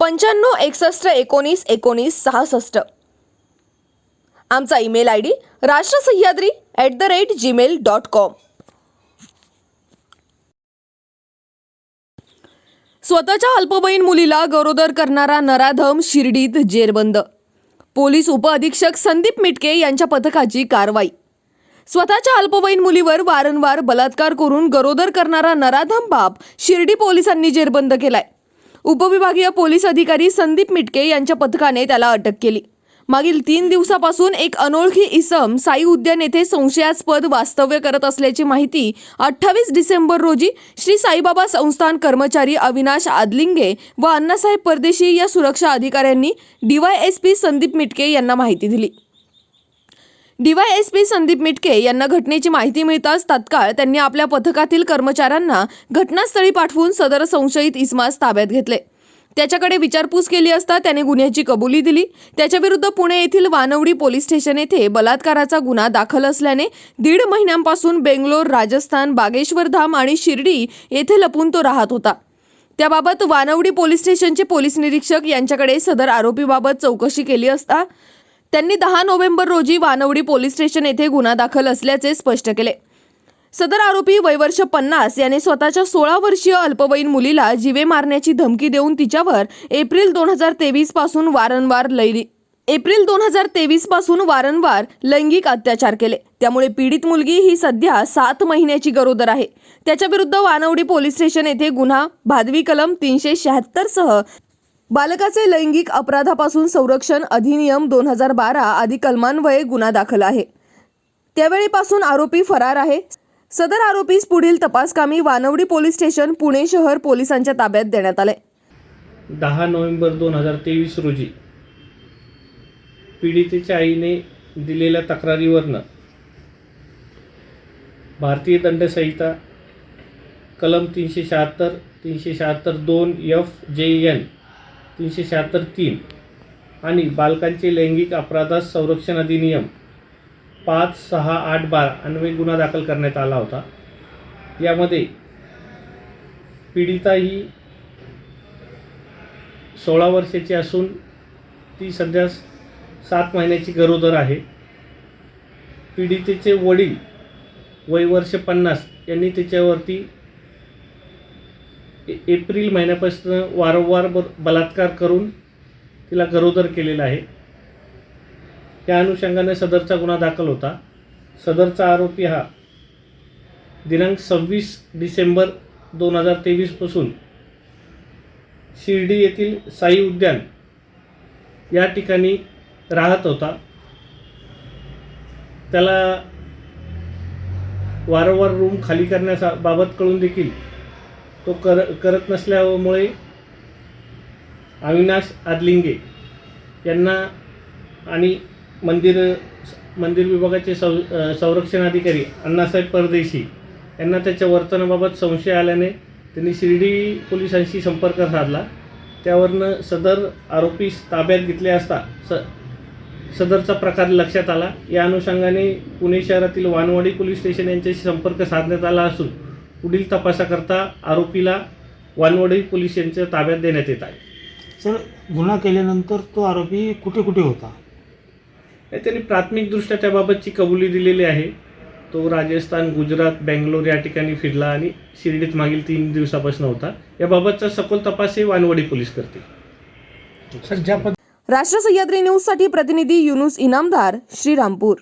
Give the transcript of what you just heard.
पंच्याण्णव एकसष्ट एकोणीस एकोणीस सहासष्ट. आमचा email I D Rashtra Sahyadri at the rate Gmail dot com स्वतःच्या अल्पवयीन मुलीला गरोदर करणारा नराधम शिर्डीत जेरबंद. पोलीस उपअधीक्षक संदीप मिटके यांच्या पथकाची कारवाई. स्वतःच्या अल्पवयीन मुलीवर वारंवार बलात्कार करून गरोदर करणारा नराधम बाप शिर्डी पोलिसांनी जेरबंद केलाय. उपविभागीय पोलीस अधिकारी संदीप मिटके यांच्या पथकाने त्याला अटक केली. मागील तीन दिवसापासून एक अनोळखी इसम साई उद्यान येथे संशयास्पद वास्तव्य करत असल्याची माहिती अठ्ठावीस डिसेंबर रोजी श्री साईबाबा संस्थान कर्मचारी अविनाश आदलिंगे व अण्णासाहेब परदेशी या सुरक्षा अधिकाऱ्यांनी डीवायएसपी संदीप मिटके यांना माहिती दिली. डीवायएसपी संदीप मिटके यांना घटनेची माहिती मिळताच तात्काळ त्यांनी आपल्या पथकातील कर्मचाऱ्यांना घटनास्थळी पाठवून सदर संशयित इस्मास ताब्यात घेतले. त्याच्याकडे विचारपूस केली असता त्याने गुन्ह्याची कबुली दिली. त्याच्याविरुद्ध पुणे येथील वानवडी पोलीस स्टेशन येथे बलात्काराचा गुन्हा दाखल असल्याने दीड महिन्यांपासून बेंगलोर राजस्थान बागेश्वर धाम आणि शिर्डी येथे लपून तो राहत होता. त्याबाबत वानवडी पोलीस स्टेशनचे पोलीस निरीक्षक यांच्याकडे सदर आरोपीबाबत चौकशी केली असता त्यांनी दहा नोव्हेंबर रोजी वानवडी पोलीस स्टेशन येथे गुन्हा दाखल असल्याचे स्पष्ट केले. सदर आरोपी वयवर्ष पन्नास याने स्वतःच्या सोळा वर्षीय अल्पवयीन मुलीला जीवे मारण्याची धमकी देऊन तिच्यावर एप्रिल दोन हजार तेवीसपासून वारंवार लैली एप्रिल दोन हजार तेवीसपासून वारंवार लैंगिक अत्याचार केले. त्यामुळे पीडित मुलगी ही सध्या सात महिन्याची गरोदर आहे. त्याच्याविरुद्ध वानवडी पोलीस स्टेशन येथे गुन्हा भादवी कलम तीनशे शहात्तर सह बालकाचे लैंगिक अपराधापासून संरक्षण अधिनियम दोन हजार बारा आदी कलमान्वये गुन्हा दाखल आहे. त्यावेळीपासून आरोपी फरार आहे. सदर आरोपीस पुढील तपासकामी वानवडी पोलीस स्टेशन पुणे शहर पोलिसांच्या ताब्यात देण्यात आले. दहा नोव्हेंबर दोन हजार तेवीस रोजी पीडितेच्या आईने दिलेल्या तक्रारीवरनं भारतीय दंडसंहिता कलम तीनशे शहात्तर तीनशे शहात्तर दोन एफ जे एन तीनशे शहात्तर तीन. आणि बालकांचे लैंगिक अपराधास संरक्षण अधिनियम पाच सहा आठ बारा अन्वये गुन्हा दाखल करण्यात आला होता. यामध्ये पीडिता ही सोळा वर्षाची असून ती सध्या सात महिन्याची गरोदर आहे. पीडितेचे वडील वय वर्ष पन्नास यांनी त्याच्यावरती एप्रिल महिन्यापासून वारंवार ब बलात्कार करून तिला गरोदर केलेला आहे. त्या अनुषंगाने सदरचा गुन्हा दाखल होता. सदरचा आरोपी हा दिनांक सव्वीस डिसेंबर दोन हजार तेवीसपासून शिर्डी येथील साई उद्यान या ठिकाणी राहत होता. त्याला वारंवार रूम खाली करण्याचा बाबत कळून देखील तो कर करत नसल्यामुळे अविनाश आदलिंगे यांना आणि मंदिर मंदिर विभागाचे सौ संरक्षण अधिकारी अण्णासाहेब परदेशी यांना त्याच्या वर्तनाबाबत संशय आल्याने त्यांनी शिर्डी पोलिसांशी संपर्क साधला. त्यावरनं सदर आरोपीस ताब्यात घेतले असता स सदरचा प्रकार लक्षात आला. या अनुषंगाने पुणे शहरातील वानवाडी पोलीस स्टेशन यांच्याशी संपर्क साधण्यात आला असून पुढील तपासाकरता आरोपीला वानवाडी पोलीस यांच्या ताब्यात देण्यात येत आहे. सर गुन्हा केल्यानंतर तो आरोपी कुठे कुठे होता? त्यांनी प्राथमिकदृष्ट्या त्याबाबतची कबुली दिलेली आहे. तो राजस्थान गुजरात बेंगलोर या ठिकाणी फिरला आणि शिर्डीत मागील तीन दिवसापासून होता. याबाबतचा सखोल तपास हे वानवडी पोलीस करतील. सर ज्या राष्ट्र सह्याद्री न्यूजसाठी प्रतिनिधी युनुस इनामदार श्रीरामपूर.